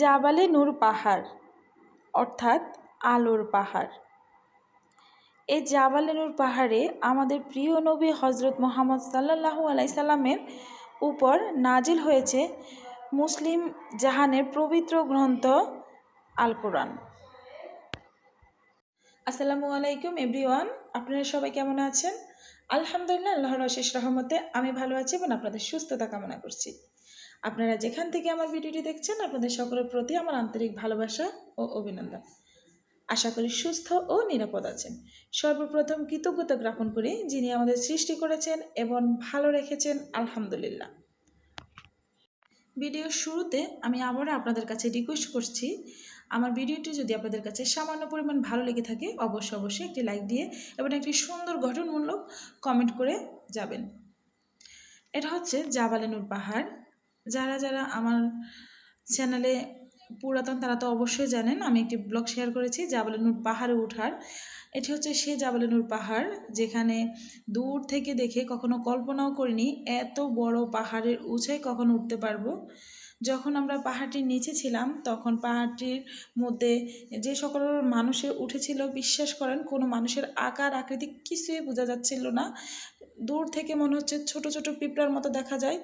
জাবালে নূর পাহাড়, অর্থাৎ আলোর পাহাড়। এই জাবালে নূর পাহাড়ে আমাদের প্রিয় নবী হজরত মোহাম্মদ সাল্লাহু আলাইসাল্লামের উপর নাজিল হয়েছে মুসলিম জাহানের পবিত্র গ্রন্থ আল কোরআন আসসালামু আলাইকুম এভরিওয়ান, আপনারা সবাই কেমন আছেন? আলহামদুলিল্লাহ, আল্লাহর অশেষ রহমতে আমি ভালো আছি এবং আপনাদের সুস্থতা কামনা করছি। আপনারা যেখান থেকে আমার ভিডিওটি দেখছেন, আপনাদের সকলের প্রতি আমার আন্তরিক ভালোবাসা ও অভিনন্দন। আশা করি সুস্থ ও নিরাপদ আছেন। সর্বপ্রথম কৃতজ্ঞতা জ্ঞাপন করি যিনি আমাদের সৃষ্টি করেছেন এবং ভালো রেখেছেন, আলহামদুলিল্লাহ। ভিডিওর শুরুতে আমি আবারও আপনাদের কাছে রিকোয়েস্ট করছি, আমার ভিডিওটি যদি আপনাদের কাছে সামান্য পরিমাণ ভালো লেগে থাকে, অবশ্যই অবশ্যই একটি লাইক দিয়ে এবং একটি সুন্দর গঠনমূলক কমেন্ট করে যাবেন। এটা হচ্ছে জাবালেনুর পাহাড়। যারা যারা আমার চ্যানেলে পুরাতন তারা তো অবশ্যই জানেন, আমি একটি ব্লগ শেয়ার করেছি, জাবালেনুর পাহাড়ে ওঠার এটি হচ্ছে সেই জাবালেনুর পাহাড়, যেখানে দূর থেকে দেখে কখনো কল্পনাও করিনি এত বড় পাহাড়ের উঁচাই কখনো উঠতে পারব। যখন আমরা পাহাড়টির নিচে ছিলাম, তখন পাহাড়টির মধ্যে যে সকল মানুষে উঠেছিল, বিশ্বাস করেন, কোনো মানুষের আকার, আকৃতি কিছুই বোঝা যাচ্ছিল না। দূর থেকে মনে হচ্ছে ছোট ছোট পিঁপড়ার মতো দেখা যায়।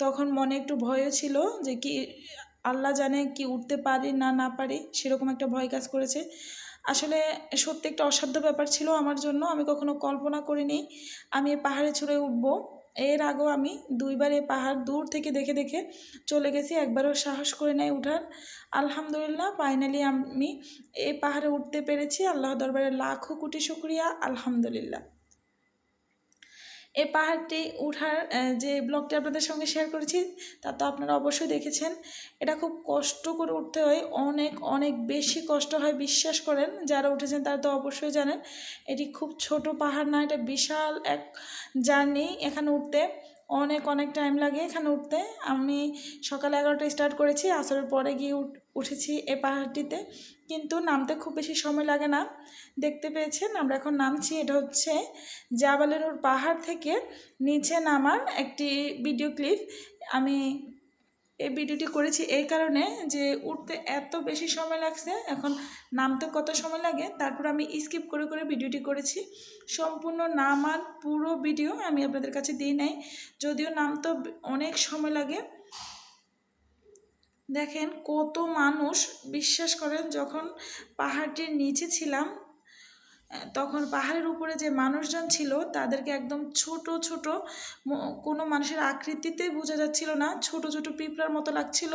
তখন মনে একটু ভয়ও ছিল যে কি আল্লাহ জানে কি উঠতে পারি না না পারি, সেরকম একটা ভয় কাজ করেছে। আসলে সত্যি একটা অসাধ্য ব্যাপার ছিল আমার জন্য, আমি কখনো কল্পনা করিনি। আমি এ পাহাড়ে ছুঁড়ে উঠবো। এর আগেও আমি দুইবার এই পাহাড় দূর থেকে দেখে দেখে চলে গেছি, একবারও সাহস করে নেয় উঠার। আলহামদুলিল্লাহ ফাইনালি আমি এই পাহাড়ে উঠতে পেরেছি। আল্লাহ দরবারে লাখো কোটি শুক্রিয়া, আলহামদুলিল্লাহ। এই পাহাড়টি উঠার যে ব্লগটি আপনাদের সঙ্গে শেয়ার করেছি, তা তো আপনারা অবশ্যই দেখেছেন। এটা খুব কষ্ট করে উঠতে হয়, অনেক অনেক বেশি কষ্ট হয়, বিশ্বাস করেন, যারা উঠেছেন তারা তো অবশ্যই জানেন। এটি খুব ছোট পাহাড় না, এটা বিশাল এক জার্নি এখানে উঠতে। অনেক অনেক টাইম লাগে এখানে উঠতে। আমি সকাল এগারোটায় স্টার্ট করেছি আসরের পরে গিয়ে উঠেছি এ পাহাড়টিতে। কিন্তু নামতে খুব বেশি সময় লাগে না। দেখতে পেয়েছেন, আমরা এখন নামছি, এটা হচ্ছে জাবালেরুর পাহাড় থেকে নিচে নামার একটি ভিডিও ক্লিপ আমি এই ভিডিওটি করেছি এই কারণে যে উঠতে এত বেশি সময় লাগছে, এখন নামতে কত সময় লাগে, তারপর আমি স্কিপ করে করে ভিডিওটি করেছি। সম্পূর্ণ নামার পুরো ভিডিও আমি আপনাদের কাছে দিই নাই, যদিও নামতে অনেক সময় লাগে। দেখেন কত মানুষ বিশ্বাস করেন, যখন পাহাড়টির নিচে ছিলাম তখন পাহাড়ের উপরে যে মানুষজন ছিল, তাদেরকে একদম ছোট ছোট কোনো মানুষের আকৃতিতে বোঝা যাচ্ছিল না। ছোট ছোট পিঁপড়ার মতো লাগছিল।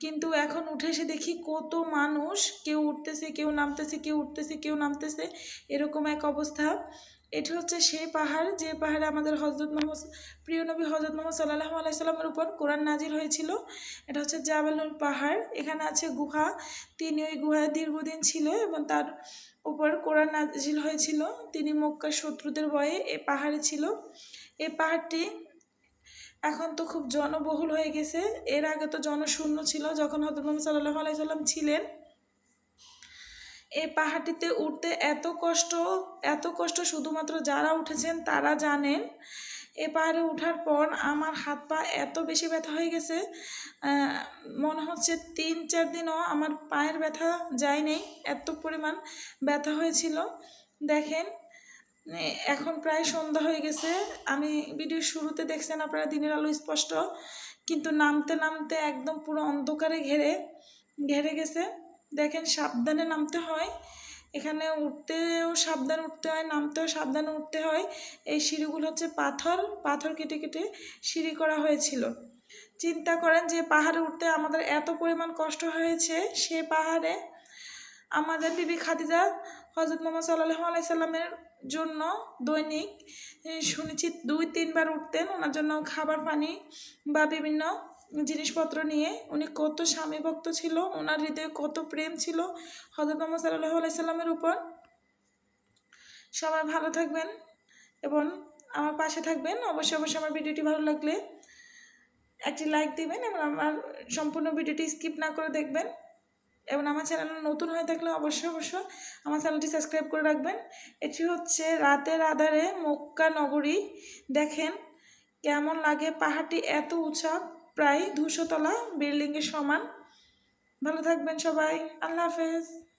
কিন্তু এখন উঠে এসে দেখি কত মানুষ, কেউ উঠতেছে, কেউ নামতেছে, কেউ উঠতেছে, কেউ নামতেছে, এরকম এক অবস্থা। এটি হচ্ছে সেই পাহাড়, যে পাহাড়ে আমাদের হজরত মোহাম্মদ, প্রিয় নবী হজরত মোহাম্মদ সাল্লাহ আলাইসাল্লামের উপর কোরআন নাজির হয়েছিল। এটা হচ্ছে জাবালুল পাহাড়, এখানে আছে গুহা। তিনি ওই গুহায় দীর্ঘদিন ছিল এবং তার উপর কোরআন নাজিল হয়েছিল। তিনি মক্কার শত্রুদের বয়ে এ পাহাড়ে ছিল। এ পাহাড়টি এখন তো খুব জনবহুল হয়ে গেছে। এর আগে তো জনশূন্য ছিল যখন হজরত মোহাম্মদ সাল্লাহ আলাইসাল্লাম ছিলেন। এই পাহাড়টিতে উঠতে এত কষ্ট এত কষ্ট শুধুমাত্র যারা উঠেছেন তারা জানেন। এ পাহাড়ে ওঠার পর আমার হাত পা এত বেশি ব্যথা হয়ে গেছে মনে হচ্ছে তিন, চার দিনও আমার পায়ের ব্যথা যায়নি, এত পরিমাণ ব্যথা হয়েছিল। দেখেন এখন প্রায় সন্ধ্যা হয়ে গেছে, আমি ভিডিওর শুরুতে দেখছেন আপনারা দিনের আলো স্পষ্ট, কিন্তু নামতে নামতে একদম পুরো অন্ধকারে ঘেরে ঘেরে গেছে। দেখেন সাবধানে নামতে হয়। এখানে উঠতেও সাবধানে উঠতে হয়, নামতেও সাবধানে উঠতে হয়। এই সিঁড়িগুলো হচ্ছে পাথর পাথর কেটে কেটে সিঁড়ি করা হয়েছিল। চিন্তা করেন যে পাহাড়ে উঠতে আমাদের এত পরিমাণ কষ্ট হয়েছে সে পাহাড়ে। আমাদের বিবি খাদিজা হজরত মোহাম্মদ সাল্লাহ আলাইসাল্লামের জন্য দৈনিক শুনেছি দুই তিনবার উঠতেন। ওনার জন্য খাবার পানি বা বিভিন্ন জিনিসপত্র নিয়ে উনি কত স্বামী ভক্ত ছিল, ওনার হৃদয়ে কত প্রেম ছিল। হজরত মোহাম্মদ সাল্লাহ আলাইসাল্লামের উপর। সবাই ভালো থাকবেন এবং আমার পাশে থাকবেন। অবশ্যই অবশ্যই আমার ভিডিওটি ভালো লাগলে একটি লাইক দিবেন এবং আমার সম্পূর্ণ ভিডিওটি স্কিপ না করে দেখবেন। এবং আমার চ্যানেল নতুন হয়ে থাকলে অবশ্যই অবশ্যই আমার চ্যানেলটি সাবস্ক্রাইব করে রাখবেন। এটি হচ্ছে রাতের আধারে মক্কা নগরী। দেখেন কেমন লাগে, পাহাড়টি এত উঁচা। প্রায় দুশো তলা বিল্ডিংয়ের সমান। ভালো থাকবেন সবাই। আল্লাহ হাফেজ।